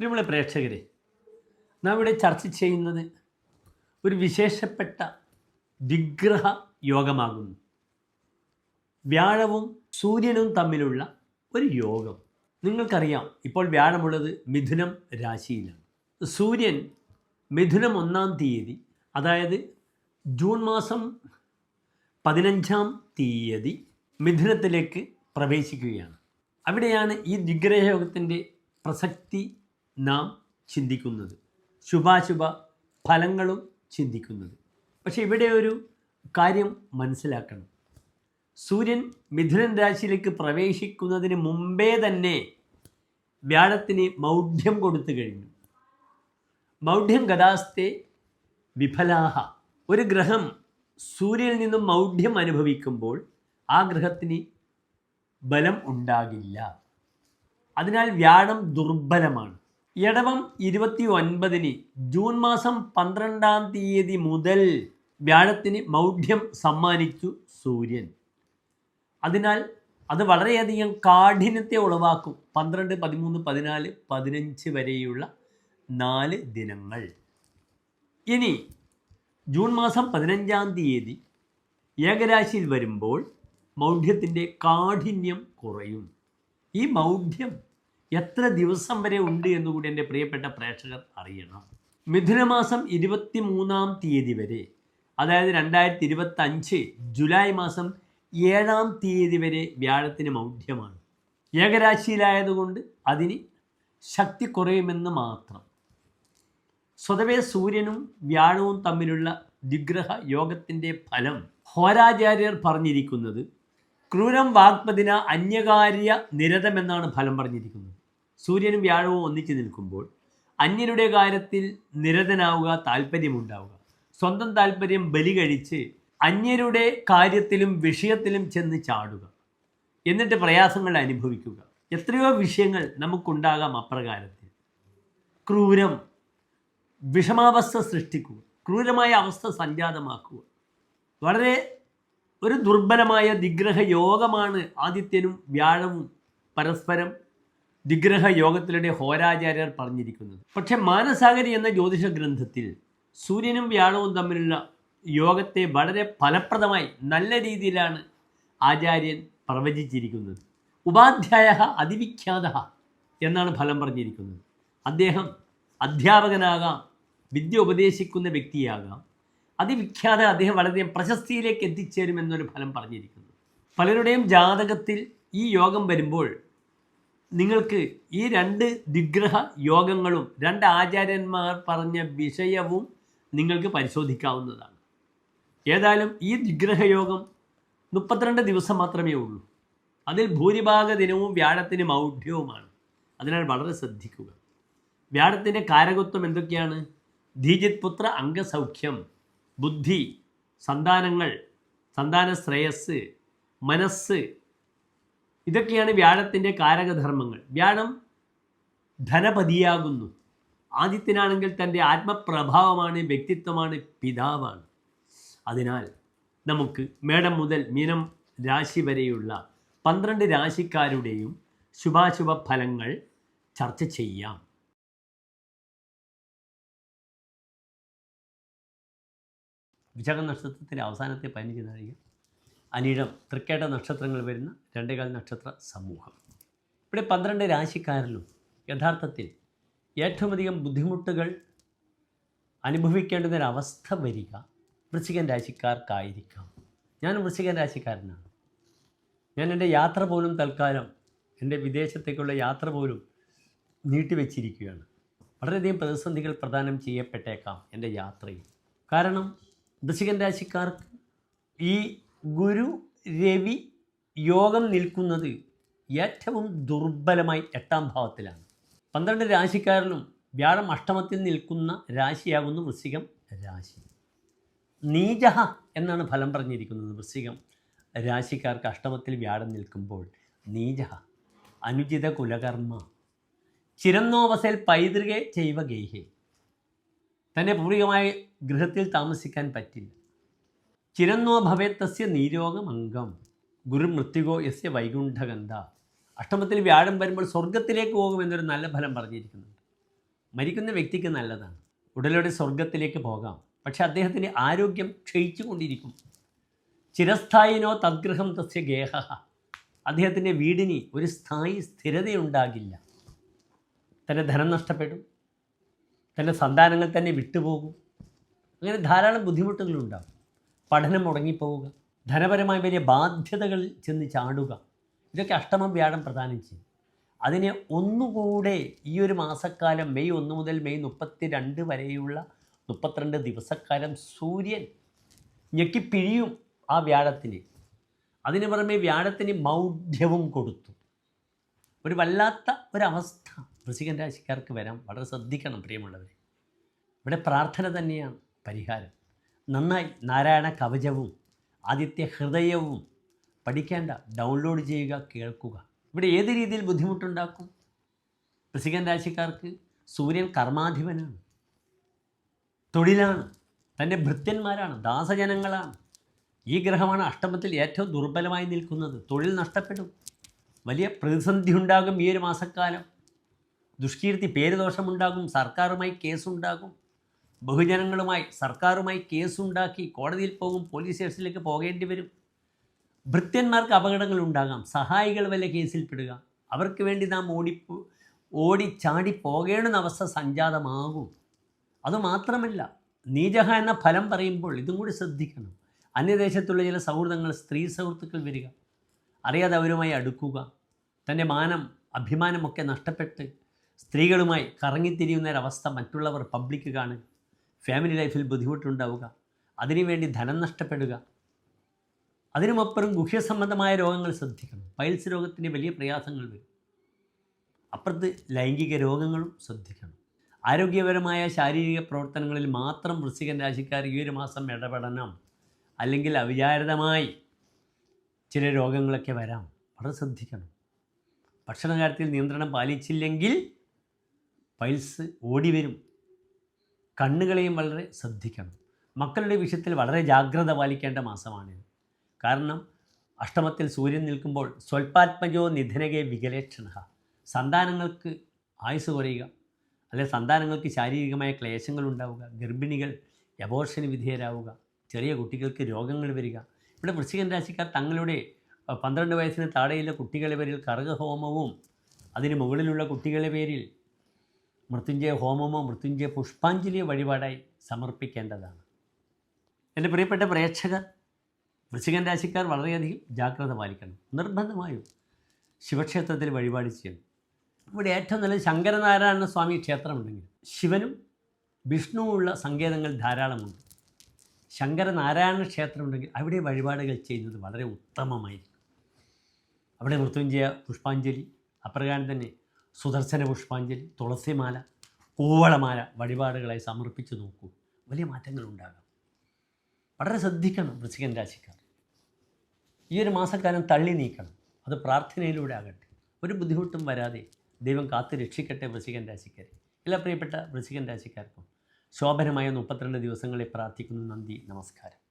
പ്രിയമുള്ള പ്രേക്ഷകരെ നാം ഇവിടെ ചർച്ച ചെയ്യുന്നത് ഒരു വിശേഷപ്പെട്ട വിഗ്രഹ യോഗമാകുന്നു. വ്യാഴവും സൂര്യനും തമ്മിലുള്ള ഒരു യോഗം. നിങ്ങൾക്കറിയാം ഇപ്പോൾ വ്യാഴമുള്ളത് മിഥുനം രാശിയിലാണ്. സൂര്യൻ മിഥുനം ഒന്നാം തീയതി അതായത് ജൂൺ മാസം പതിനഞ്ചാം തീയതി മിഥുനത്തിലേക്ക് പ്രവേശിക്കുകയാണ്. അവിടെയാണ് ഈ ദിഗ്രഹയോഗത്തിന്റെ പ്രസക്തി നാം ചിന്തിക്കുന്നത്. ശുഭാശുഭ ഫലങ്ങളും ചിന്തിക്കുന്നത്. പക്ഷേ ഇവിടെ ഒരു കാര്യം മനസ്സിലാക്കണം. സൂര്യൻ മിഥുനൻ രാശിയിലേക്ക് പ്രവേശിക്കുന്നതിന് മുമ്പേ തന്നെ വ്യാഴത്തിന് മൗഢ്യം കൊടുത്തു കഴിഞ്ഞു. മൗഢ്യം ഗതാസ്തെ വിഫലാഹ. ഒരു ഗ്രഹം സൂര്യനിൽ നിന്നും മൗഢ്യം അനുഭവിക്കുമ്പോൾ ആ ഗ്രഹത്തിന് ബലം ഉണ്ടാകില്ല. അതിനാൽ വ്യാഴം ദുർബലമാണ്. ഇടവം ഇരുപത്തി ഒൻപതിന് ജൂൺ മാസം പന്ത്രണ്ടാം തീയതി മുതൽ വ്യാഴത്തിന് മൗഢ്യം സമ്മാനിച്ചു സൂര്യൻ. അതിനാൽ അത് വളരെയധികം കാഠിന്യത്തെ ഉളവാക്കും. പന്ത്രണ്ട് പതിമൂന്ന് പതിനാല് പതിനഞ്ച് വരെയുള്ള നാല് ദിനങ്ങൾ. ഇനി ജൂൺ മാസം പതിനഞ്ചാം തീയതി ഏകരാശിയിൽ വരുമ്പോൾ മൗഢ്യത്തിന്റെ കാഠിന്യം കുറയും. ഈ മൗഢ്യം എത്ര ദിവസം വരെ ഉണ്ട് എന്നുകൂടി എന്റെ പ്രിയപ്പെട്ട പ്രേക്ഷകർ അറിയണം. മിഥുനമാസം ഇരുപത്തി മൂന്നാം തീയതി വരെ അതായത് രണ്ടായിരത്തി ഇരുപത്തഞ്ച് ജൂലൈ മാസം ഏഴാം തീയതി വരെ വ്യാഴത്തിന് മൗഢ്യമാണ്. ഏകരാശിയിലായതുകൊണ്ട് അതിന് ശക്തി കുറയുമെന്ന് മാത്രം. സ്വതവേ സൂര്യനും വ്യാഴവും തമ്മിലുള്ള ദിഗ്രഹ യോഗത്തിന്റെ ഫലം ഹോരാചാര്യർ പറഞ്ഞിരിക്കുന്നത് ക്രൂരം വാഗ്പതിന അന്യകാര്യ നിരതമെന്നാണ് ഫലം പറഞ്ഞിരിക്കുന്നത്. സൂര്യനും വ്യാഴവും ഒന്നിച്ചു നിൽക്കുമ്പോൾ അന്യരുടെ കാര്യത്തിൽ നിരതനാവുക താല്പര്യമുണ്ടാവുക സ്വന്തം താല്പര്യം ബലി കഴിച്ച് അന്യരുടെ കാര്യത്തിലും വിഷയത്തിലും ചെന്ന് ചാടുക. എന്നിട്ട് പ്രയാസങ്ങൾ അനുഭവിക്കുക. എത്രയോ വിഷയങ്ങൾ നമുക്കുണ്ടാകാം അപ്രകാരത്തിൽ. ക്രൂരം വിഷമാവസ്ഥ സൃഷ്ടിക്കുക. ക്രൂരമായ അവസ്ഥ സംജാതമാക്കുക. വളരെ ഒരു ദുർബലമായ നിഗ്രഹ യോഗമാണ് ആദിത്യനും വ്യാഴവും പരസ്പരം ദിഗ്രഹ യോഗത്തിലൂടെ ഹോരാചാര്യർ പറഞ്ഞിരിക്കുന്നത്. പക്ഷെ മാനസാഗരി എന്ന ജ്യോതിഷ ഗ്രന്ഥത്തിൽ സൂര്യനും വ്യാഴവും തമ്മിലുള്ള യോഗത്തെ വളരെ ഫലപ്രദമായി നല്ല രീതിയിലാണ് ആചാര്യൻ പ്രവചിച്ചിരിക്കുന്നത്. ഉപാധ്യായ അതിവിഖ്യാത എന്നാണ് ഫലം പറഞ്ഞിരിക്കുന്നത്. അദ്ദേഹം അധ്യാപകനാകാം വിദ്യ ഉപദേശിക്കുന്ന വ്യക്തിയാകാം. അതിവിഖ്യാത അദ്ദേഹം വളരെ പ്രശസ്തിയിലേക്ക് എത്തിച്ചേരുമെന്നൊരു ഫലം പറഞ്ഞിരിക്കുന്നു. പലരുടെയും ജാതകത്തിൽ ഈ യോഗം വരുമ്പോൾ നിങ്ങൾക്ക് ഈ രണ്ട് ദിഗ്രഹ യോഗങ്ങളും രണ്ട് ആചാര്യന്മാർ പറഞ്ഞ വിഷയവും നിങ്ങൾക്ക് പരിശോധിക്കാവുന്നതാണ്. ഏതായാലും ഈ ദിഗ്രഹ യോഗം മുപ്പത്തിരണ്ട് ദിവസം മാത്രമേ ഉള്ളൂ. അതിൽ ഭൂരിഭാഗ ദിനവും വ്യാഴത്തിന് മൗഢ്യവുമാണ്. അതിനാൽ വളരെ ശ്രദ്ധിക്കുക. വ്യാഴത്തിന്റെ കാരകത്വം എന്തൊക്കെയാണ്? ധീജിത് പുത്ര അംഗസൗഖ്യം ബുദ്ധി സന്താനങ്ങൾ സന്താന ശ്രേയസ് മനസ്സ് ഇതൊക്കെയാണ് വ്യാഴത്തിന്റെ കാരകധർമ്മങ്ങൾ. വ്യാഴം ധനപതിയാകുന്നു. ആദിത്യനാണെങ്കിൽ തന്റെ ആത്മപ്രഭാവമാണ് വ്യക്തിത്വമാണ് പിതാവാണ്. അതിനാൽ നമുക്ക് മേടം മുതൽ മീനം രാശി വരെയുള്ള പന്ത്രണ്ട് രാശിക്കാരുടെയും ശുഭാശുഭ ഫലങ്ങൾ ചർച്ച ചെയ്യാം. വിശാഖ നക്ഷത്രത്തിലെ അവസാനത്തെ പതിനഞ്ച് നാഴിക അനിഴം തൃക്കേട്ട നക്ഷത്രങ്ങൾ വരുന്ന രണ്ടേകാൽ നക്ഷത്ര സമൂഹം. ഇവിടെ പന്ത്രണ്ട് രാശിക്കാരിലും യഥാർത്ഥത്തിൽ ഏറ്റവും അധികം ബുദ്ധിമുട്ടുകൾ അനുഭവിക്കേണ്ടുന്നൊരവസ്ഥ വരിക വൃശ്ചികൻ രാശിക്കാർക്കായിരിക്കാം. ഞാൻ വൃശ്ചികൻ രാശിക്കാരനാണ്. ഞാൻ എന്റെ യാത്ര പോലും തൽക്കാലം എന്റെ വിദേശത്തേക്കുള്ള യാത്ര പോലും നീട്ടിവെച്ചിരിക്കുകയാണ്. വളരെയധികം പ്രതിസന്ധികൾ പ്രദാനം ചെയ്യപ്പെട്ടേക്കാം എന്റെ യാത്രയിൽ. കാരണം വൃശ്ചികൻ രാശിക്കാർക്ക് ഈ ഗുരു രവി യോഗം നിൽക്കുന്നത് ഏറ്റവും ദുർബലമായി എട്ടാം ഭാവത്തിലാണ്. പന്ത്രണ്ട് രാശിക്കാരിലും വ്യാഴം അഷ്ടമത്തിൽ നിൽക്കുന്ന രാശിയാകുന്നു വൃശ്ചികം രാശി. നീചഹ എന്നാണ് ഫലം പറഞ്ഞിരിക്കുന്നത് വൃശ്ചികം. രാശിക്കാർക്ക് അഷ്ടമത്തിൽ വ്യാഴം നിൽക്കുമ്പോൾ നീചഹ അനുചിത കുലകർമ്മ ചിരന്നോവസൽ പൈതൃകെ ചെയ്വ ഗേഹേ തന്റെ പൂർവികമായ ഗൃഹത്തിൽ താമസിക്കാൻ പറ്റില്ല. ചിരന്നോ ഭവേത്തസ്യ നീരോഗമംഗം. ഗുരു മൃത്യുഗോ യസ്യ വൈകുണ്ഠഗന്ധ. അഷ്ടമത്തിൽ വ്യാഴം വരുമ്പോൾ സ്വർഗത്തിലേക്ക് പോകും എന്നൊരു നല്ല ഫലം പറഞ്ഞിരിക്കുന്നുണ്ട്. മരിക്കുന്ന വ്യക്തിക്ക് നല്ലതാണ്. ഉടലോടെ സ്വർഗത്തിലേക്ക് പോകാം. പക്ഷേ അദ്ദേഹത്തിന്റെ ആരോഗ്യം ക്ഷയിച്ചുകൊണ്ടിരിക്കും ചിരസ്ഥായിനോ തദ്ഗ്രഹം തസ്യ ഗേഹ അദ്ദേഹത്തിന്റെ വീടിന് ഒരു സ്ഥായി സ്ഥിരതയുണ്ടാകില്ല. തന്റെ ധനം നഷ്ടപ്പെടും. തന്റെ സന്താനങ്ങൾ തന്നെ വിട്ടുപോകും. അങ്ങനെ ധാരാളം ബുദ്ധിമുട്ടുകളുണ്ടാകും. പഠനം മുടങ്ങിപ്പോവുക. ധനപരമായ വലിയ ബാധ്യതകൾ ചെന്ന് ചാടുക. ഇതൊക്കെ അഷ്ടമം വ്യാഴം പ്രദാനം ചെയ്യും അതിനെ ഒന്നുകൂടെ ഈ ഒരു മാസക്കാലം മെയ് ഒന്ന് മുതൽ മെയ് മുപ്പത്തി രണ്ട് വരെയുള്ള മുപ്പത്തിരണ്ട് ദിവസക്കാലം സൂര്യൻ ഞെക്കിപ്പിഴിയും ആ വ്യാഴത്തിന്. അതിന് പുറമെ വ്യാഴത്തിന് മൗഢ്യവും കൊടുത്തു. ഒരു വല്ലാത്ത ഒരവസ്ഥ വൃശ്ചികൻ രാശിക്കാർക്ക് വരാം. വളരെ ശ്രദ്ധിക്കണം പ്രിയമുള്ളവരെ. ഇവിടെ പ്രാർത്ഥന തന്നെയാണ് പരിഹാരം. നന്നായി നാരായണ കവചവും ആദിത്യ ഹൃദയവും പഠിക്കേണ്ട ഡൗൺലോഡ് ചെയ്യുക കേൾക്കുക. ഇവിടെ ഏത് രീതിയിൽ ബുദ്ധിമുട്ടുണ്ടാക്കും? വൃശ്ചികൻ രാശിക്കാർക്ക് സൂര്യൻ കർമാധിപനാണ് തൊഴിലാണ് തന്റെ ഭൃത്യന്മാരാണ് ദാസജനങ്ങളാണ്. ഈ ഗ്രഹമാണ് അഷ്ടമത്തിൽ ഏറ്റവും ദുർബലമായി നിൽക്കുന്നത് തൊഴിൽ നഷ്ടപ്പെടും. വലിയ പ്രതിസന്ധി ഉണ്ടാകും ഈ ഒരു മാസക്കാലം. ദുഷ്കീർത്തി പേരുദോഷമുണ്ടാകും സർക്കാരുമായി കേസുണ്ടാകും. ബഹുജനങ്ങളുമായി സർക്കാരുമായി കേസുണ്ടാക്കി കോടതിയിൽ പോകും പോലീസ് സ്റ്റേഷനിലേക്ക് പോകേണ്ടി വരും. ഭൃത്യന്മാർക്ക് അപകടങ്ങൾ ഉണ്ടാകാം സഹായികൾ വല്ല കേസിൽപ്പെടുക അവർക്ക് വേണ്ടി നാം ഓടി ഓടി ചാടി പോകേണ്ടുന്ന അവസ്ഥ സംജാതമാകും. അതുമാത്രമല്ല നീജഹ എന്ന ഫലം പറയുമ്പോൾ ഇതും കൂടി ശ്രദ്ധിക്കണം. അന്യദേശത്തുള്ള ചില സൗഹൃദങ്ങൾ സ്ത്രീ സുഹൃത്തുക്കൾ വരിക അറിയാതെ അവരുമായി അടുക്കുക തന്റെ മാനം അഭിമാനമൊക്കെ നഷ്ടപ്പെട്ട് സ്ത്രീകളുമായി കറങ്ങിത്തിരിയുന്ന ഒരവസ്ഥ മറ്റുള്ളവർ പബ്ലിക്ക് കാണുക. ഫാമിലി ലൈഫിൽ ബുദ്ധിമുട്ടുണ്ടാവുക. അതിനുവേണ്ടി ധനം നഷ്ടപ്പെടുക. അതിനുമപ്പുറം ഗുഹ്യസംബന്ധമായ രോഗങ്ങൾ ശ്രദ്ധിക്കണം. പൈൽസ് രോഗത്തിന് വലിയ പ്രയാസങ്ങൾ വരും. അപ്പുറത്ത് ലൈംഗിക രോഗങ്ങളും ശ്രദ്ധിക്കണം. ആരോഗ്യപരമായ ശാരീരിക പ്രവർത്തനങ്ങളിൽ മാത്രം വൃശ്ചികൻ രാശിക്കാർ ഈ ഒരു മാസം ഇടപെടണം. അല്ലെങ്കിൽ അവിചാരിതമായി ചില രോഗങ്ങളൊക്കെ വരാം. വളരെ ശ്രദ്ധിക്കണം. ഭക്ഷണ കാര്യത്തിൽ നിയന്ത്രണം പാലിച്ചില്ലെങ്കിൽ പൈൽസ് ഓടി വരും. കണ്ണുകളെയും വളരെ ശ്രദ്ധിക്കണം. മക്കളുടെ വിഷയത്തിൽ വളരെ ജാഗ്രത പാലിക്കേണ്ട മാസമാണിത് കാരണം അഷ്ടമത്തിൽ സൂര്യൻ നിൽക്കുമ്പോൾ സ്വൽപാത്മജോ നിധനകെ വികലേക്ഷണ. സന്താനങ്ങൾക്ക് ആയുസ് കുറയുക അല്ലെ സന്താനങ്ങൾക്ക് ശാരീരികമായ ക്ലേശങ്ങൾ ഉണ്ടാവുക ഗർഭിണികൾ എബോർഷന് വിധേയരാവുക ചെറിയ കുട്ടികൾക്ക് രോഗങ്ങൾ വരിക. ഇവിടെ വൃശ്ചികൻ രാശിക്കാർ തങ്ങളുടെ പന്ത്രണ്ട് വയസ്സിന് താഴെയുള്ള കുട്ടികളെ പേരിൽ കറുകഹോമവും അതിന് മുകളിലുള്ള കുട്ടികളെ പേരിൽ മൃത്യുഞ്ജയ ഹോമമോ മൃത്യുഞ്ജയ പുഷ്പാഞ്ജലിയോ വഴിപാടായി സമർപ്പിക്കേണ്ടതാണ്. എന്റെ പ്രിയപ്പെട്ട പ്രേക്ഷകർ വൃശ്ചികൻ രാശിക്കാർ വളരെയധികം ജാഗ്രത പാലിക്കണം. നിർബന്ധമായും ശിവക്ഷേത്രത്തിൽ വഴിപാട് ചെയ്യണം. ഇവിടെ ഏറ്റവും നല്ല ശങ്കരനാരായണ സ്വാമി ക്ഷേത്രമുണ്ടെങ്കിൽ ശിവനും വിഷ്ണുവുമുള്ള സങ്കേതങ്ങൾ ധാരാളമുണ്ട്. ശങ്കരനാരായണ ക്ഷേത്രമുണ്ടെങ്കിൽ അവിടെ വഴിപാടുകൾ ചെയ്യുന്നത് വളരെ ഉത്തമമായിരിക്കും. അവിടെ മൃത്യുഞ്ജയ പുഷ്പാഞ്ജലി അപ്രകാരം തന്നെ സുദർശന പുഷ്പാഞ്ജലി തുളസിമാല കൂവളമാല വഴിപാടുകളായി സമർപ്പിച്ച് നോക്കൂ. വലിയ മാറ്റങ്ങൾ ഉണ്ടാകാം വളരെ ശ്രദ്ധിക്കണം വൃശ്ചികൻ രാശിക്കാർ. ഈ ഒരു മാസക്കാലം തള്ളി നീക്കണം. അത് പ്രാർത്ഥനയിലൂടെ ആകട്ടെ. ഒരു ബുദ്ധിമുട്ടും വരാതെ ദൈവം കാത്തു രക്ഷിക്കട്ടെ വൃശ്ചികൻ രാശിക്കാരെ എല്ലാ പ്രിയപ്പെട്ട വൃശ്ചികൻ രാശിക്കാർക്കും ശോഭനമായ മുപ്പത്തിരണ്ട് ദിവസങ്ങളെ പ്രാർത്ഥിക്കുന്നു നന്ദി നമസ്കാരം.